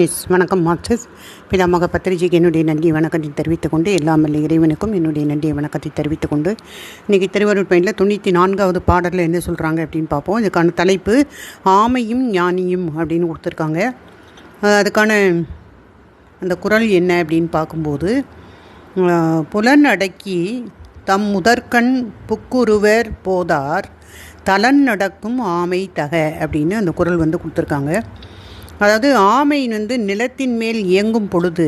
S வணக்கம் masters பிதாமக பத்திரிஜிக்கு என்னுடைய நன்றி வணக்கத்தை தெரிவித்துக் கொண்டு எல்லாமல்ல இறைவனுக்கும் என்னுடைய நன்றியை வணக்கத்தை தெரிவித்துக் கொண்டு இன்றைக்கி திருவருட் பயனில் தொண்ணூற்றி நான்காவது பாடலில் என்ன சொல்கிறாங்க அப்படின்னு பார்ப்போம். இதுக்கான தலைப்பு ஆமையும் ஞானியும் அப்படின்னு கொடுத்துருக்காங்க. அதுக்கான அந்த குரல் என்ன அப்படின்னு பார்க்கும்போது புலன் அடக்கி தம் முதற்கண் புக்குருவர் போதார் தலன் நடக்கும் ஆமை தக அப்படின்னு அந்த குரல் வந்து கொடுத்துருக்காங்க. அதாவது ஆமை வந்து நிலத்தின் மேல் இயங்கும் பொழுது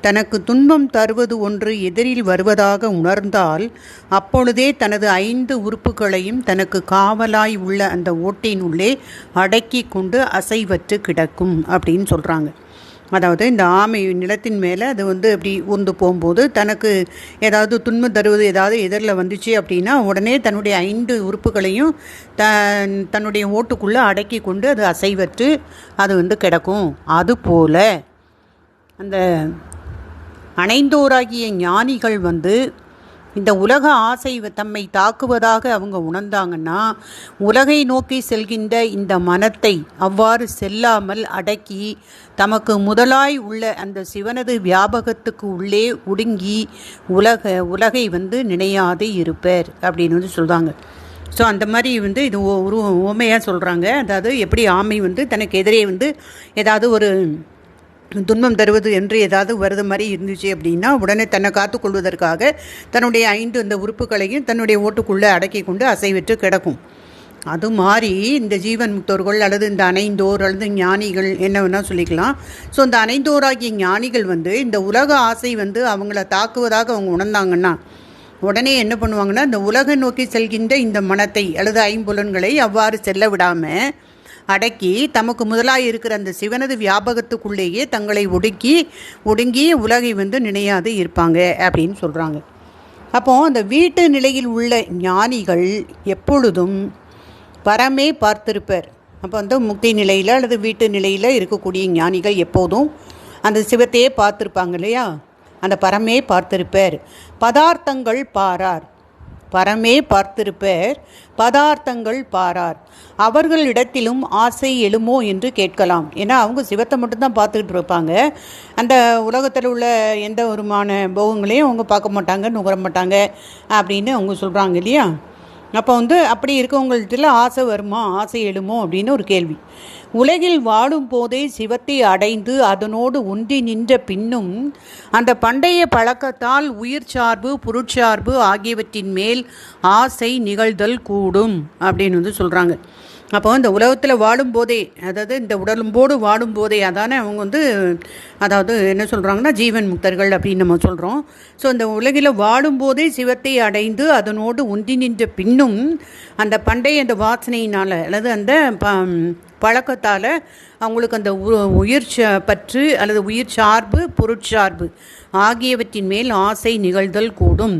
தனக்கு துன்பம் தருவது ஒன்று எதிரில் வருவதாக உணர்ந்தால் அப்பொழுதே தனது ஐந்து உறுப்புகளையும் தனக்கு காவலாய் உள்ள அந்த ஓட்டினுள்ளே அடக்கி கொண்டு அசைவற்று கிடக்கும் அப்படின்னு சொல்கிறாங்க அதாவது இந்த ஆமை நிலத்தின் மேலே அது வந்து அப்படி உந்து போகும்போது தனக்கு ஏதாவது துன்பம் தருவது ஏதாவது எதிரில் வந்துச்சு அப்படின்னா உடனே தன்னுடைய ஐந்து உறுப்புகளையும் த தன்னுடைய ஓட்டுக்குள்ளே அடக்கி கொண்டு அது அசைவற்று அது வந்து கிடக்கும். அதுபோல் அந்த அணைந்தோராகிய ஞானிகள் வந்து இந்த உலக ஆசை தம்மை தாக்குவதாக அவங்க உணர்ந்தாங்கன்னா உலகை நோக்கி செல்கின்ற இந்த மனத்தை அவ்வாறு செல்லாமல் அடக்கி தமக்கு முதலாய் உள்ள அந்த சிவனது வியாபகத்துக்கு உள்ளே ஒடுங்கி உலக உலகை வந்து நினையாது இருப்பர் அப்படின்னு வந்து சொல்கிறாங்க ஸோ அந்த மாதிரி வந்து இது ஒரு உண்மையாக சொல்கிறாங்க அதாவது எப்படி ஆமை வந்து தனக்கு எதிரே வந்து ஏதாவது ஒரு துன்பம் தருவது என்று ஏதாவது வருது மாதிரி இருந்துச்சு அப்படின்னா உடனே தன்னை காத்துக்கொள்வதற்காக தன்னுடைய ஐந்து அந்த உறுப்புகளையும் தன்னுடைய ஓட்டுக்குள்ளே அடக்கி கொண்டு அசைவிட்டு கிடக்கும். அது மாதிரி இந்த ஜீவன் முக்தோர்கள் அல்லது இந்த அனைந்தோர் அல்லது ஞானிகள் என்ன வேணால் சொல்லிக்கலாம். ஸோ இந்த அனைந்தோராகிய ஞானிகள் வந்து இந்த உலக ஆசை வந்து அவங்கள தாக்குவதாக அவங்க உணர்ந்தாங்கன்னா உடனே என்ன பண்ணுவாங்கன்னா இந்த உலக நோக்கி செல்கின்ற இந்த மனத்தை அல்லது ஐம்புலன்களை அவ்வாறு செல்ல விடாமல் அடக்கி தமக்கு முதலாய் இருக்கிற அந்த சிவனது வியாபகத்துக்குள்ளேயே தங்களை ஒடுக்கி ஒடுங்கி உலகை வந்து நினையாது இருப்பாங்க அப்படின்னு சொல்கிறாங்க அப்போது அந்த வீட்டு நிலையில் உள்ள ஞானிகள் எப்பொழுதும் பரமே பார்த்திருப்பர். அப்போ வந்து முக்தி நிலையில் அல்லது வீட்டு நிலையில் இருக்கக்கூடிய ஞானிகள் எப்போதும் அந்த சிவத்தையே பார்த்துருப்பாங்க இல்லையா? அந்த பரமே பார்த்திருப்பர். பதார்த்தங்கள் பாரார். பரமே பார்த்திருப்பர் பதார்த்தங்கள் பாரார். அவர்களிடத்திலும் ஆசை எழுமோ என்று கேட்கலாம். ஏன்னா அவங்க சிவத்தை மட்டும்தான் பார்த்துக்கிட்டு இருப்பாங்க. அந்த உலகத்தில் உள்ள எந்த ஒருமான போகங்களையும் அவங்க பார்க்க மாட்டாங்க நுகர மாட்டாங்க அப்படின்னு அவங்க சொல்கிறாங்க இல்லையா? அப்போ வந்து அப்படி இருக்கவங்கள்ட்ட ஆசை வருமா? ஆசை எழுமோ? அப்படின்னு ஒரு கேள்வி. உலகில் வாழும் போதே சிவத்தை அடைந்து அதனோடு ஒன்றி நின்ற பின்னும் அந்த பண்டைய பழக்கத்தால் உயிர் சார்பு பொருட்சார்பு ஆகியவற்றின் மேல் ஆசை நிகழ்தல் கூடும் அப்படின்னு வந்து சொல்கிறாங்க அப்போ இந்த உலகத்தில் வாழும்போதே அதாவது இந்த உடலும்போடு வாழும்போதே அதானே அவங்க வந்து அதாவது என்ன சொல்கிறாங்கன்னா ஜீவன் முக்தர்கள் அப்படின்னு நம்ம சொல்கிறோம் ஸோ இந்த உலகில் வாழும்போதே சிவத்தை அடைந்து அதனோடு ஒன்றி நின்ற பின்னும் அந்த பண்டைய அந்த வாசனையினால் அல்லது அந்த ப பழக்கத்தால் அவங்களுக்கு அந்த உ- உயிர் ச- பற்று அல்லது உயிர் சார்பு பொருட்சார்பு ஆகியவற்றின் மேல் ஆசை நிகழ்தல் கூடும்.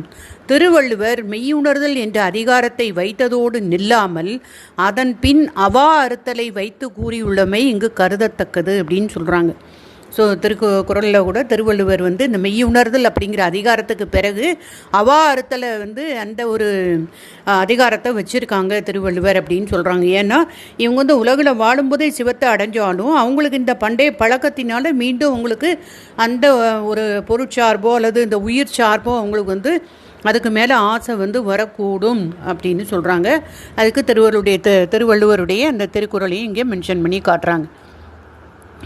திருவள்ளுவர் மெய்யுணர்தல் என்ற அதிகாரத்தை வைத்ததோடு நில்லாமல் அதன் பின் அவா அறுத்தலை வைத்து கூறியுள்ளமை இங்கு கருதத்தக்கது அப்படின்னு சொல்கிறாங்க ஸோ திருக்கு குரலில் கூட திருவள்ளுவர் வந்து இந்த மெய்யுணர்தல் அப்படிங்கிற அதிகாரத்துக்கு பிறகு அவா அறுத்தலை வந்து அந்த ஒரு அதிகாரத்தை வச்சுருக்காங்க திருவள்ளுவர் அப்படின்னு சொல்கிறாங்க ஏன்னா இவங்க வந்து உலகில் வாழும்போதே சிவத்தை அடைஞ்சாலும் அவங்களுக்கு இந்த பண்டைய பழக்கத்தினால மீண்டும் அவங்களுக்கு அந்த ஒரு பொருட்சார்போ அல்லது இந்த உயிர் சார்போ அவங்களுக்கு வந்து அதுக்கு மேலே ஆசை வந்து வரக்கூடும் அப்படின்னு சொல்கிறாங்க அதுக்கு திருவள்ளுடைய திருவள்ளுவருடைய அந்த திருக்குறளையும் இங்கே மென்ஷன் பண்ணி காட்டுறாங்க.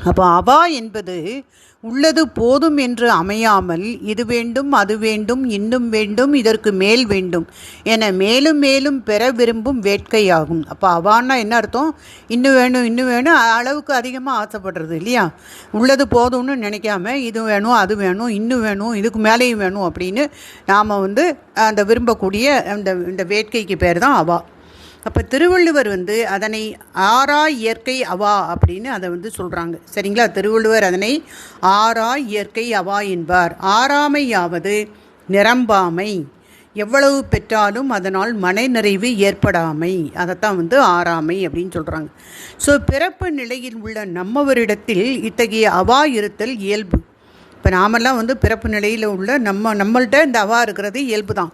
அப்போ அவா என்பது உள்ளது போதும் என்று அமையாமல் இது வேண்டும் அது வேண்டும் இன்னும் வேண்டும் இதற்கு மேல் வேண்டும் என மேலும் மேலும் பெற விரும்பும் வேட்கையாகும். அப்போ அவான்னா என்ன அர்த்தம்? இன்னும் வேணும் இன்னும் வேணும் அளவுக்கு அதிகமாக ஆசைப்படுறது இல்லையா? உள்ளது போதும்னு நினைக்காம இது வேணும் அது வேணும் இன்னும் வேணும் இதுக்கு மேலேயும் வேணும் அப்படின்னு நாம் வந்து அந்த விரும்பக்கூடிய அந்த இந்த வேட்கைக்கு பேர் தான் அவா. அப்போ திருவள்ளுவர் வந்து அதனை ஆறா இயற்கை அவா அப்படின்னு அதை வந்து சொல்கிறாங்க சரிங்களா? திருவள்ளுவர் அதனை ஆறா இயற்கை அவா என்பார். ஆறாமையாவது நிரம்பாமை. எவ்வளவு பெற்றாலும் அதனால் மனநிறைவு ஏற்படாமை. அதைத்தான் வந்து ஆறாமை அப்படின்னு சொல்கிறாங்க ஸோ பிறப்பு நிலையில் உள்ள நம்மவரிடத்தில் இத்தகைய அவா இருத்தல் இயல்பு. இப்போ நாமெல்லாம் வந்து பிறப்பு நிலையில் உள்ள நம்ம நம்மள்கிட்ட இந்த அவா இருக்கிறது இயல்பு தான்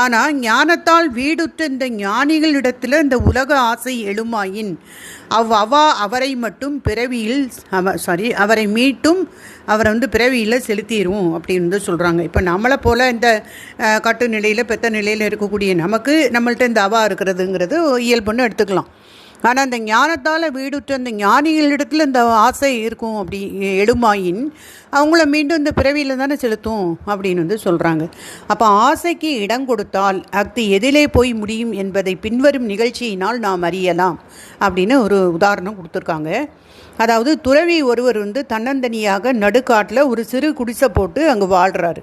ஆனால் ஞானத்தால் வீடுற்ற இந்த ஞானிகளிடத்தில் இந்த உலக ஆசை எழுமாயின் அவ் அவா அவரை மட்டும் பிறவியில் அவ சாரி அவரை மீட்டும் அவரை வந்து பிறவியில் செலுத்திடுவோம் அப்படின்னு வந்து சொல்கிறாங்க இப்போ நம்மளை போல் இந்த கட்டு நிலையில் பெத்த நிலையில் இருக்கக்கூடிய நமக்கு நம்மள்கிட்ட இந்த அவா இருக்கிறதுங்கிறது இயல்புன்னு எடுத்துக்கலாம். ஆனால் அந்த ஞானத்தால் வீடுற்ற அந்த ஞானிகளிடத்தில் இந்த ஆசை இருக்கும் அப்படி எழுமாயின் அவங்கள மீண்டும் இந்த பிறவியில் தானே செலுத்தும் அப்படின்னு வந்து சொல்கிறாங்க அப்போ ஆசைக்கு இடம் கொடுத்தால் அக்தி எதிலே போய் முடியும் என்பதை பின்வரும் நிகழ்ச்சியினால் நாம் அறியலாம் அப்படின்னு ஒரு உதாரணம் கொடுத்துருக்காங்க. அதாவது துறவி ஒருவர் வந்து தன்னந்தனியாக நடுக்காட்டில் ஒரு சிறு குடிசை போட்டு அங்கே வாழ்கிறாரு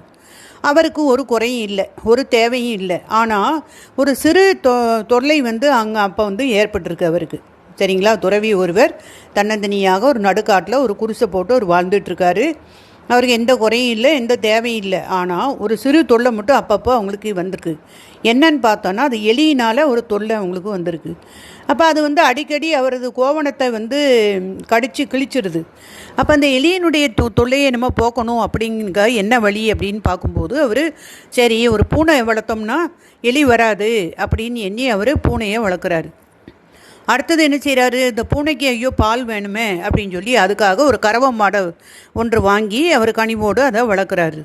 அவருக்கு ஒரு குறையும் இல்லை ஒரு தேவையும் இல்லை. ஆனால் ஒரு சிறு தொ தொல்லை வந்து அங்கே அப்போ வந்து ஏற்பட்டிருக்கு அவருக்கு. சரிங்களா? துறவி ஒருவர் தன்னந்தனியாக ஒரு நடுக்காட்டில் ஒரு குருசை போட்டு அவர் வாழ்ந்துட்டுருக்காரு. அவருக்கு எந்த குறையும் இல்லை எந்த தேவையும் இல்லை. ஆனால் ஒரு சிறு தொல்லை மட்டும் அப்பப்போ அவங்களுக்கு வந்திருக்கு. என்னன்னு பார்த்தோன்னா அது எலியினால் ஒரு தொல்லை அவங்களுக்கு வந்திருக்கு. அப்போ அது வந்து அடிக்கடி அவரது கோவணத்தை வந்து கடித்து கிழிச்சிருது. அப்போ அந்த எலியினுடைய தொ தொல்லையை நம்ம போக்கணும் அப்படிங்க என்ன வழி அப்படின்னு பார்க்கும்போது அவர் சரி ஒரு பூனை வளர்த்தோம்னா எலி வராது அப்படின்னு எண்ணி அவர் பூனையை வளர்க்குறாரு. அடுத்தது என்ன செய்கிறாரு இந்த பூனைக்கு ஐயோ பால் வேணுமே அப்படின்னு சொல்லி அதுக்காக ஒரு கறவை மாடை ஒன்று வாங்கி அவர் கனிவோடு அதை வளர்க்குறாரு.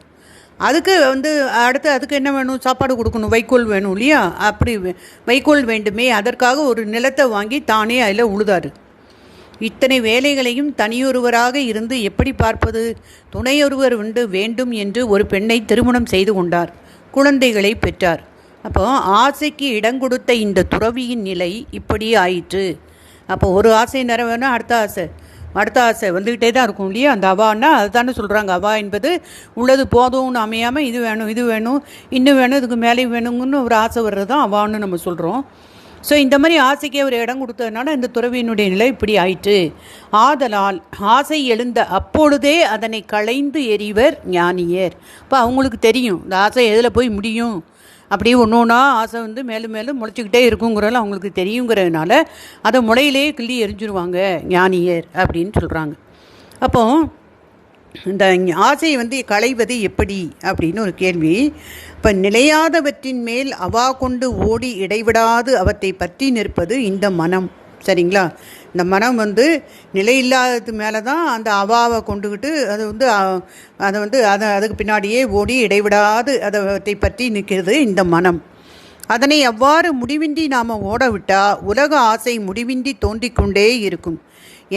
அதுக்கு வந்து அடுத்து அதுக்கு என்ன வேணும்? சாப்பாடு கொடுக்கணும். வைக்கோல் வேணும் இல்லையா? அப்படி வே- வைக்கோல் வேண்டுமே. அதற்காக ஒரு நிலத்தை வாங்கி தானே அதில் உழுதாரு. இத்தனை வேலைகளையும் தனியொருவராக இருந்து எப்படி பார்ப்பது? துணையொருவர் உண்டு வேண்டும் என்று ஒரு பெண்ணை திருமணம் செய்து கொண்டார். குழந்தைகளை பெற்றார். அப்போ ஆசைக்கு இடம் கொடுத்த இந்த துறவியின் நிலை இப்படி ஆயிற்று. அப்போ ஒரு ஆசை நிறைவேணும் அடுத்த ஆசை. அடுத்த ஆசை வந்துக்கிட்டே தான் இருக்கும் இல்லையா? அந்த அவான்னா அதுதானே சொல்கிறாங்க அவா என்பது உள்ளது போதும்னு அமையாமல் இது வேணும் இது வேணும் இன்னும் வேணும் இதுக்கு மேலே வேணுங்கன்னு ஒரு ஆசை வர்றது தான் அவான்னு நம்ம சொல்கிறோம் ஸோ இந்த மாதிரி ஆசைக்கே ஒரு இடம் கொடுத்ததுனால இந்த துறவியினுடைய நிலை இப்படி ஆயிற்று. ஆதலால் ஆசை எழுந்த அப்பொழுதே அதனை களைந்து எறிவர் ஞானியர். இப்போ அவங்களுக்கு தெரியும் இந்த ஆசை எதில் போய் முடியும்? அப்படியே ஒன்று ஒன்றா ஆசை வந்து மேலும் மேலும் முளைச்சிக்கிட்டே இருக்குங்கிறதால அவங்களுக்கு தெரியுங்கிறதுனால அதை முளையிலே கிள்ளி எரிஞ்சிருவாங்க ஞானியர் அப்படின்னு சொல்கிறாங்க அப்போ இந்த ஆசையை வந்து களைவது எப்படி அப்படின்னு ஒரு கேள்வி. இப்போ நிலையாதவற்றின் மேல் அவா கொண்டு ஓடி இடைவிடாது அவற்றை பற்றி நிற்பது இந்த மனம். சரிங்களா? இந்த மனம் வந்து நிலையில்லாதது மேலே தான் அந்த அவாவை கொண்டுக்கிட்டு அது வந்து அதை வந்து அதை அதுக்கு பின்னாடியே ஓடி இடைவிடாது அதை பற்றி நிற்கிறது இந்த மனம். அதனை அவ்வாறு முடிவின்றி நாம் ஓட விட்டால் உலக ஆசை முடிவின்றி தோன்றிக் கொண்டே இருக்கும்.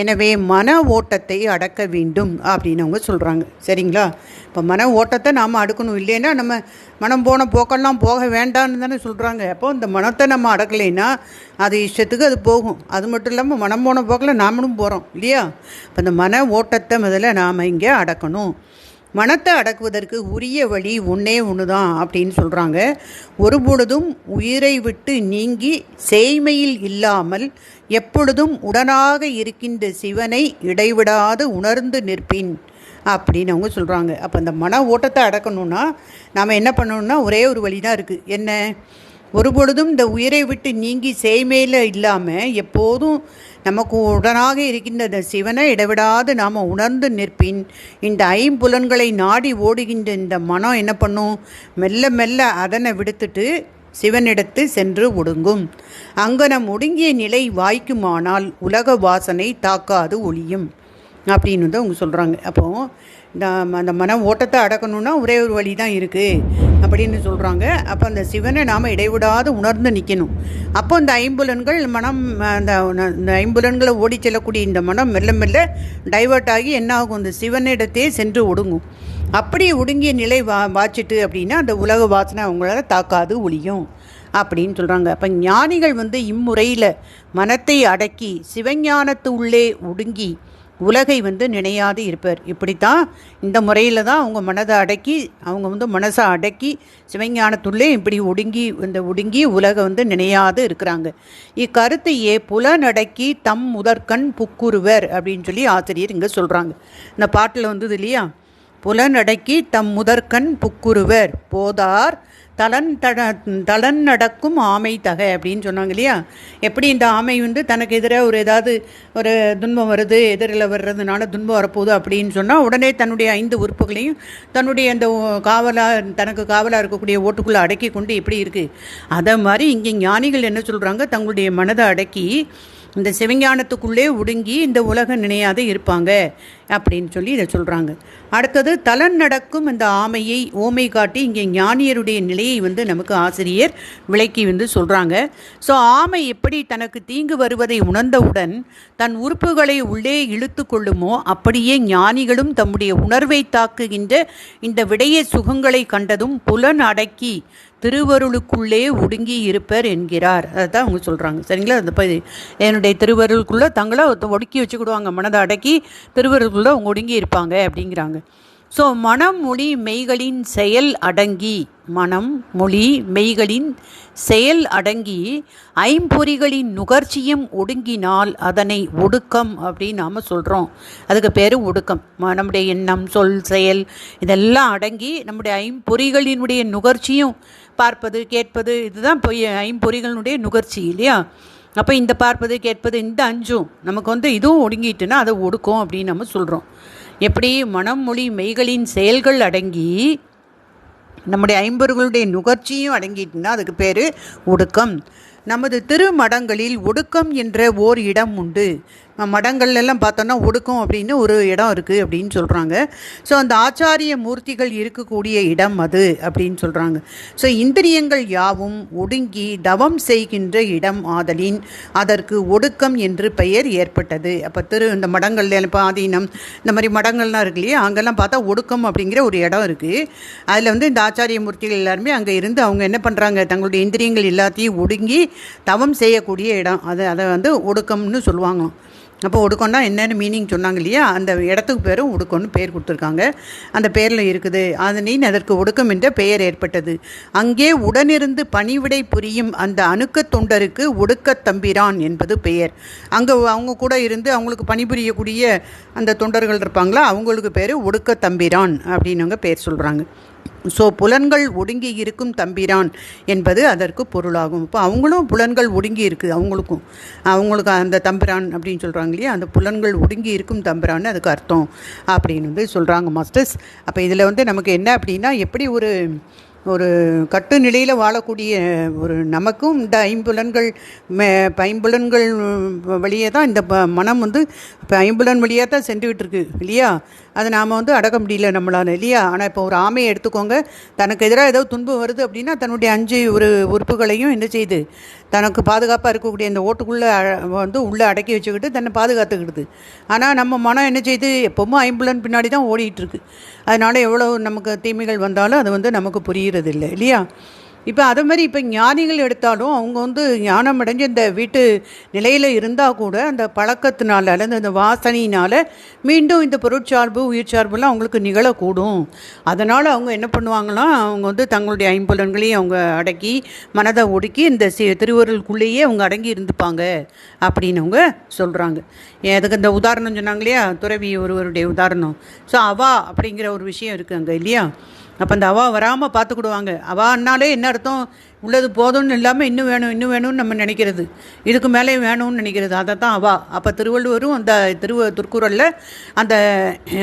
எனவே மன ஓட்டத்தை அடக்க வேண்டும் அப்படின்னு அவங்க சொல்கிறாங்க சரிங்களா? இப்போ மன ஓட்டத்தை நாம் அடக்கணும். இல்லைன்னா நம்ம மனம் போன போக்கெல்லாம் போக வேண்டாம்னு தானே சொல்கிறாங்க அப்போ இந்த மனத்தை நம்ம அடக்கலைன்னா அது இஷ்டத்துக்கு அது போகும். அது மட்டும் இல்லாமல் மனம் போன போக்கில் நாமளும் போகிறோம் இல்லையா? இப்போ இந்த மன ஓட்டத்தை முதல்ல நாம் இங்கே அடக்கணும். மனத்தை அடக்குவதற்கு உரிய வழி ஒன்றே ஒன்று தான் அப்படின்னு சொல்கிறாங்க ஒருபொழுதும் உயிரை விட்டு நீங்கி சேய்மையில் இல்லாமல் எப்பொழுதும் உடனாக இருக்கின்ற சிவனை இடைவிடாது உணர்ந்து நிற்பின் அப்படின்னு அவங்க சொல்கிறாங்க அப்போ அந்த மன ஓட்டத்தை அடக்கணும்னா நாம் என்ன பண்ணணும்னா ஒரே ஒரு வழி தான் இருக்குது என்ன? ஒருபொழுதும் இந்த உயிரை விட்டு நீங்கி செய்மையில் இல்லாமல் எப்போதும் நமக்கு உடனாக இருக்கின்ற இந்த சிவனை இடைவிடாது நாம் உணர்ந்து நிற்பின். இந்த ஐம்புலன்களை நாடி ஓடுகின்ற இந்த மனம் என்ன பண்ணும்? மெல்ல மெல்ல அதனை விடுத்துட்டு சிவனிடத்து சென்று ஒடுங்கும். அங்கனம் ஒடுங்கிய நிலை வாய்க்குமானால் உலக வாசனை தாக்காது ஒளியும். அப்படின்னு தான் அவங்க சொல்கிறாங்க அப்போது இந்த அந்த மன ஓட்டத்தை அடக்கணும்னா ஒரே ஒரு வழி தான் இருக்குது அப்படின்னு சொல்கிறாங்க அப்போ அந்த சிவனை நாம் இடைவிடாது உணர்ந்து நிற்கணும் அப்போ இந்த ஐம்புலன்கள் மனம் அந்த இந்த ஐம்புலன்களை ஓடி செல்லக்கூடிய இந்த மனம் மெல்ல மெல்ல டைவர்ட் ஆகி என்ன ஆகும் இந்த சிவனிடத்தையே சென்று ஒடுங்கும். அப்படி ஒடுங்கிய நிலை வா வாச்சிட்டு அப்படின்னா அந்த உலக வாசனை அவங்களால தாக்காது ஒளியும் அப்படின்னு சொல்கிறாங்க அப்போ ஞானிகள் வந்து இம்முறையில் மனத்தை அடக்கி சிவஞானத்து உள்ளே ஒடுங்கி உலகை வந்து நினையாது இருப்பார். இப்படித்தான் இந்த முறையில் தான் அவங்க மனதை அடக்கி அவங்க வந்து மனசை அடக்கி சிவஞானத்துள்ளே இப்படி ஒடுங்கி இந்த ஒடுங்கி உலகை வந்து நினையாது இருக்கிறாங்க. இக்கருத்தையே புலனடக்கி தம் முதற்கண் புக்குருவர் அப்படின்னு சொல்லி ஆசிரியர் இங்கே சொல்கிறாங்க இந்த பாட்டில் வந்தது இல்லையா? புலனடக்கி தம் முதற்கண் புக்குருவர். போதார் தலன் தட தலன் நடக்கும் ஆமை தகை அப்படின்னு சொன்னாங்க இல்லையா? எப்படி இந்த ஆமை வந்து தனக்கு எதிராக ஒரு ஏதாவது ஒரு துன்பம் வருது எதிரில் வர்றதுனால துன்பம் வரப்போகுது அப்படின்னு சொன்னால் உடனே தன்னுடைய ஐந்து உறுப்புகளையும் தன்னுடைய அந்த காவலாக தனக்கு காவலாக இருக்கக்கூடிய ஓட்டுக்குள்ளே அடக்கி கொண்டு எப்படி இருக்குது அதை மாதிரி இங்கே ஞானிகள் என்ன சொல்கிறாங்க தங்களுடைய மனதை அடக்கி இந்த சிவஞானத்துக்குள்ளே ஒடுங்கி இந்த உலகம் நினையாத இருப்பாங்க அப்படின்னு சொல்லி இதை சொல்கிறாங்க அடுத்தது தலன் நடக்கும் இந்த ஆமையை ஓமை காட்டி இங்கே ஞானியருடைய நிலையை வந்து நமக்கு ஆசிரியர் விளக்கி வந்து சொல்கிறாங்க ஸோ ஆமை எப்படி தனக்கு தீங்கு வருவதை உணர்ந்தவுடன் தன் உறுப்புகளை உள்ளே இழுத்து கொள்ளுமோ அப்படியே ஞானிகளும் தம்முடைய உணர்வை தாக்குகின்ற இந்த விடைய சுகங்களை கண்டதும் புலன் அடக்கி திருவருளுக்குள்ளே ஒடுங்கி இருப்பர் என்கிறார். அதை தான் அவங்க சொல்கிறாங்க சரிங்களா? அந்த ப- என்னுடைய திருவருளுக்குள்ளே தங்களை ஒடுக்கி வச்சுக்கிடுவாங்க. மனதை அடக்கி திருவருளுக்குள்ளே அவங்க ஒடுங்கி இருப்பாங்க அப்படிங்கிறாங்க. ஸோ மனம் மொழி மெய்களின் செயல் அடங்கி மனம் மொழி மெய்களின் செயல் அடங்கி ஐம்பொறிகளின் நுகர்ச்சியும் ஒடுங்கினால் அதனை ஒடுக்கம் அப்படின்னு நாம் சொல்கிறோம் அதுக்கு பேர் ஒடுக்கம். ம- நம்முடைய எண்ணம் சொல் செயல் இதெல்லாம் அடங்கி நம்முடைய ஐம்பொறிகளினுடைய நுகர்ச்சியும் பார்ப்பது கேட்பது இதுதான் பொய் ஐம்பொறிகளினுடைய நுகர்ச்சி இல்லையா? அப்போ இந்த பார்ப்பது கேட்பது இந்த அஞ்சும் நமக்கு வந்து இதுவும் ஒடுங்கிட்டுன்னா அதை ஒடுக்கும் அப்படின்னு நம்ம சொல்கிறோம் எப்படி? மனம் மொழி மெய்களின் செயல்கள் அடங்கி நம்முடைய ஐம்பொருகளுடைய நுகர்ச்சியும் அடங்கிட்டுனா அதுக்கு பேர் ஒடுக்கம். நமது திருமடங்களில் ஒடுக்கம் என்ற ஓர் இடம் உண்டு. மடங்கள் எல்லாம் பார்த்தோன்னா ஒடுக்கம் அப்படின்னு ஒரு இடம் இருக்குது அப்படின்னு சொல்கிறாங்க ஸோ அந்த ஆச்சாரிய மூர்த்திகள் இருக்கக்கூடிய இடம் அது அப்படின்னு சொல்கிறாங்க ஸோ இந்திரியங்கள் யாவும் ஒடுங்கி தவம் செய்கின்ற இடம் ஆதலின் அதற்கு ஒடுக்கம் என்று பெயர் ஏற்பட்டது. அப்போ திரு இந்த மடங்கள் இப்போ ஆதீனம் இந்த மாதிரி மடங்கள்லாம் இருக்கு இல்லையா? அங்கெல்லாம் பார்த்தா ஒடுக்கம் அப்படிங்கிற ஒரு இடம் இருக்குது அதில் வந்து இந்த ஆச்சாரிய மூர்த்திகள் எல்லாருமே அங்கே இருந்து அவங்க என்ன பண்ணுறாங்க தங்களுடைய இந்திரியங்கள் எல்லாத்தையும் ஒடுங்கி தவம் செய்யக்கூடிய இடம். அது அதை வந்து ஒடுக்கம்னு சொல்லுவாங்க அப்போ ஒடுக்கம்னா என்னென்னு மீனிங் சொன்னாங்க இல்லையா? அந்த இடத்துக்கு பேரும் ஒடுக்கம்னு பேர் கொடுத்துருக்காங்க. அந்த பேரில் இருக்குது. அதனின் அதற்கு ஒடுக்கம் என்ற பெயர் ஏற்பட்டது. அங்கே உடனிருந்து பணிவிடை புரியும் அந்த அணுக்கத் தொண்டருக்கு ஒடுக்கத் தம்பிரான் என்பது பெயர். அங்கே அவங்க கூட இருந்து அவங்களுக்கு பணிபுரியக்கூடிய அந்த தொண்டர்கள் இருப்பாங்களா? அவங்களுக்கு பேர் ஒடுக்கத் தம்பிரான் அப்படின்னுங்க பேர் சொல்கிறாங்க ஸோ புலன்கள் ஒடுங்கி இருக்கும் தம்பிரான் என்பது அதற்கு பொருளாகும். இப்போ அவங்களும் புலன்கள் ஒடுங்கி இருக்குது அவங்களுக்கும். அவங்களுக்கு அந்த தம்பிரான் அப்படின்னு சொல்கிறாங்க இல்லையா? அந்த புலன்கள் ஒடுங்கி இருக்கும் தம்பிரான்னு அதுக்கு அர்த்தம் அப்படின்னு வந்து சொல்கிறாங்க மாஸ்டர்ஸ். அப்போ இதில் வந்து நமக்கு என்ன அப்படின்னா எப்படி ஒரு ஒரு கட்டு நிலையில் வாழக்கூடிய ஒரு நமக்கும் இந்த ஐம்புலன்கள் மே ஐம்புலன்கள் வழியே தான் இந்த ப- மனம் வந்து இப்போ ஐம்புலன் வழியாக தான் சென்றுக்கிட்டு இருக்கு இல்லையா? அதை நாம் வந்து அடக்க முடியல நம்மளால் இல்லையா? ஆனால் இப்போ ஒரு ஆமையை எடுத்துக்கோங்க. தனக்கு எதிராக ஏதோ துன்பம் வருது அப்படின்னா தன்னுடைய அஞ்சு ஒரு உறுப்புகளையும் என்ன செய்யுது தனக்கு பாதுகாப்பாக இருக்கக்கூடிய இந்த ஓட்டுக்குள்ளே வந்து உள்ளே அடக்கி வச்சுக்கிட்டு தன்னை பாதுகாத்துக்கிடுது. ஆனால் நம்ம மனம் என்ன செய்யுது எப்போவுமே ஐம்புலன் பின்னாடி தான் ஓடிட்டு அதனால் எவ்வளோ நமக்கு தீமைகள் வந்தாலும் அது வந்து நமக்கு புரிகிறது இல்லை இல்லையா? இப்போ அதே மாதிரி இப்போ ஞானிகள் எடுத்தாலும் அவங்க வந்து ஞானம் அடைஞ்சு இந்த வீட்டு நிலையில் இருந்தால் கூட அந்த பழக்கத்தினால அல்லது அந்த வாசனையினால் மீண்டும் இந்த பொருட்சார்பு உயிர் சார்புலாம் அவங்களுக்கு நிகழக்கூடும். அதனால் அவங்க என்ன பண்ணுவாங்கன்னா அவங்க வந்து தங்களுடைய ஐம்புலன்களையும் அவங்க அடக்கி மனதை ஒடுக்கி இந்த சி திருவருளுக்குள்ளேயே அவங்க அடங்கி இருந்துப்பாங்க அப்படின்னு அவங்க சொல்கிறாங்க அதுக்கு இந்த உதாரணம் சொன்னாங்க இல்லையா? துறவி ஒருவருடைய உதாரணம். ஸோ அவா அப்படிங்கிற ஒரு விஷயம் இருக்குது அங்கே இல்லையா? அப்போ அந்த அவா வராமல் பார்த்துக்கிடுவாங்க. அவான்னாலே என்ன அர்த்தம்? உள்ளது போதும்னு இல்லாமல் இன்னும் வேணும் இன்னும் வேணும்னு நம்ம நினைக்கிறது. இதுக்கு மேலே வேணும்னு நினைக்கிறது. அதை தான் அவா. அப்போ திருவள்ளுவரும் அந்த திருவ திருக்குறளில் அந்த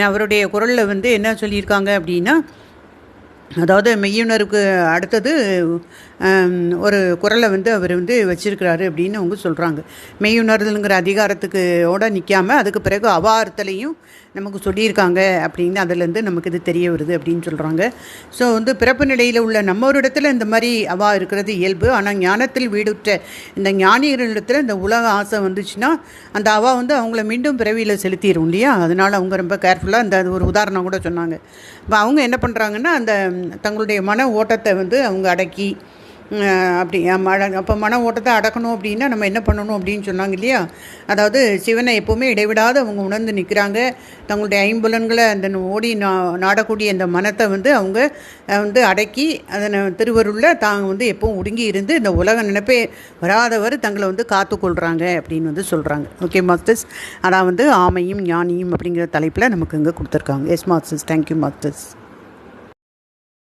அவருடைய குரலில் வந்து என்ன சொல்லியிருக்காங்க அப்படின்னா அதாவது மெய்யுணருக்கு அடுத்தது ஒரு குரலை வந்து அவர் வந்து வச்சிருக்கிறாரு அப்படின்னு அவங்க சொல்கிறாங்க மெய்யுணர்தலுங்கிற அதிகாரத்துக்கு ஓட நிற்காம அதுக்கு பிறகு அவார்த்தலையும் நமக்கு சொல்லியிருக்காங்க அப்படின்னு அதுலேருந்து நமக்கு இது தெரிய வருது அப்படின்னு சொல்கிறாங்க ஸோ வந்து பிறப்பு நிலையில் உள்ள நம்ம ஒரு இடத்துல இந்த மாதிரி அவா இருக்கிறது இயல்பு. ஆனால் ஞானத்தில் வீடுற்ற இந்த ஞானிகளிடத்தில் இந்த உலக ஆசை வந்துச்சுன்னா அந்த அவா வந்து அவங்கள மீண்டும் பிறவியில் செலுத்திடும் இல்லையா? அதனால் அவங்க ரொம்ப கேர்ஃபுல்லாக அந்த அது ஒரு உதாரணம் கூட சொன்னாங்க. இப்போ அவங்க என்ன பண்ணுறாங்கன்னா அந்த தங்களுடைய மன ஓட்டத்தை வந்து அவங்க அடக்கி அப்படி மன அப்போ மன ஓட்டத்தை அடக்கணும் அப்படின்னா நம்ம என்ன பண்ணணும் அப்படின்னு சொன்னாங்க இல்லையா? அதாவது சிவனை எப்போவுமே இடைவிடாது அவங்க உணர்ந்து நிற்கிறாங்க தங்களுடைய ஐம்புலன்களை அந்த ஓடி நா நாடக்கூடிய அந்த மனத்தை வந்து அவங்க வந்து அடக்கி அதனை திருவருளில் தாங்க வந்து எப்பவும் ஒடுங்கி இருந்து இந்த உலக நினைப்பே வராதவர் தங்களை வந்து காத்துக்கொள்கிறாங்க அப்படின்னு வந்து சொல்கிறாங்க ஓகே மாஸ்டர்ஸ் அதான் வந்து ஆமையும் ஞானியும் அப்படிங்கிற தலைப்பில் நமக்கு இங்கே கொடுத்துருக்காங்க. S masters thank you masters